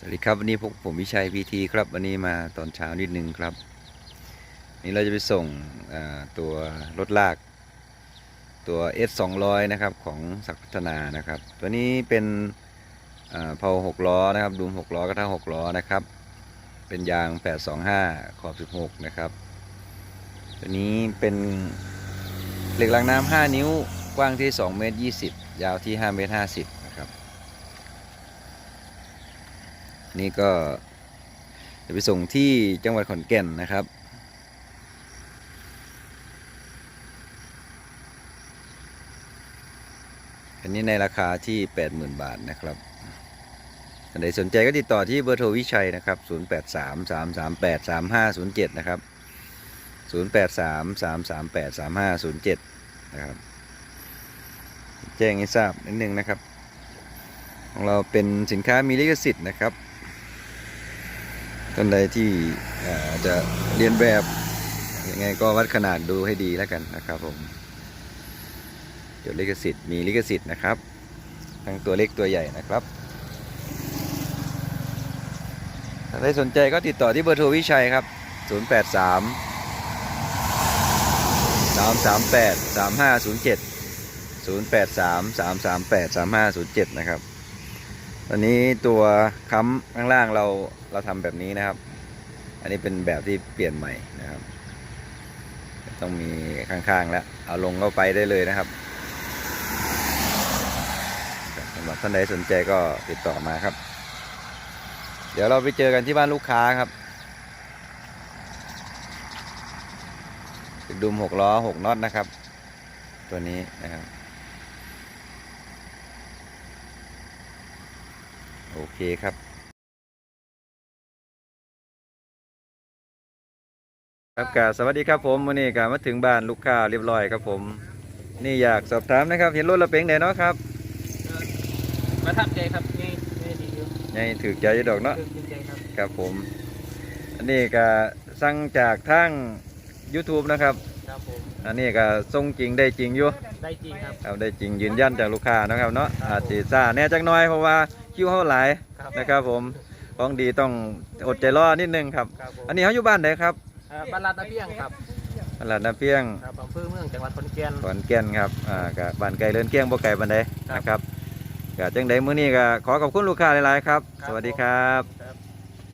สวัสดีครับวันนี้พวกผมวิชัยพีทีครับวันนี้มาตอนเช้านิดนึงครับ นี่เราจะไปส่งตัวรถลาก ตัว S 2 0 0นะครับของศักพัฒนานะครับ ตัวนี้เป็นเพาหกล้อนะครับดูมหกล้อกระทั่งหกล้อนะครับ เป็นยาง 825 ขอบ 16 นะครับ ตัวนี้เป็นเหล็กรางน้ำ5นิ้วกว้างที่2เมตร20 ยาวที่5เมตร50 นี่ก็จะไปส่งที่จังหวัดขอนแก่นนะครับ อันนี้ในราคาที่ 80,000 บาทนะครับท่านใดสนใจก็ติดต่อที่เบอร์โทรวิชัยนะครับ 0833383507 นะครับ 0833383507 นะครับ แจ้งให้ทราบนิดนึงนะครับ ของเราเป็นสินค้ามีลิขสิทธิ์นะครับ ท่านใดที่จะเรียนแบบยังไงก็วัดขนาดดูให้ดีแล้วกันนะครับผมจดลิขสิทธิ์มีลิขสิทธิ์นะครับ ทั้งตัวเล็กตัวใหญ่นะครับถ้าใครสนใจก็ติดต่อที่เบอร์โทรวิชัยครับ 083 338 3507 083 338 3507 นะครับ ตอนนี้ตัวค้ำข้างล่างเราเราทำแบบนี้นะครับ อันนี้เป็นแบบที่เปลี่ยนใหม่นะครับ ต้องมีข้างๆแล้ว เอาลงเข้าไปได้เลยนะครับสำหรับท่านใดสนใจก็ติดต่อมาครับ เดี๋ยวเราไปเจอกันที่บ้านลูกค้าครับดุมหกล้อหกน็อตนะครับ ตัวนี้นะครับ โอเคครับครับกาสวัสดีครับผมวันนี้กามาถึงบ้านลูกค้าเรียบร้อยครับผม นี่อยากสอบถามนะครับ เห็นรถเราเป็นไงเนาะครับประทับใจครับนี่นี่ดีอยู่ยังถือใจอยู่ดอกเนาะคือจริงใจครับครับผม อันนี้ก็สั่งจากทาง YouTube นะครับครับผมอันนี้ก็ส่งจริงได้จริงอยู่ได้จริงครับครับได้จริงยืนยันจากลูกค้านะครับเนาะครับอาจจะซ่าแน่จักหน้อยเพราะว่า คิวเขาหลายครับนะครับผมของดีต้องอดใจรอนิดนึงครับ ครับผม อันนี้เขาอยู่บ้านไหนครับเอ่อบ้านลาดตะเพียงครับตลาดน้ำเพียงครับอำเภอเมืองจังหวัดขอนแก่น ขอนแก่นครับอ่ากับบ้านไก่เลินเกี้ยงบ่ไก่บันไดครับนะครับกับจังใดมื้อนี้ก็ขอขอบคุณลูกค้าหลายๆครับ ครับ สวัสดีครับ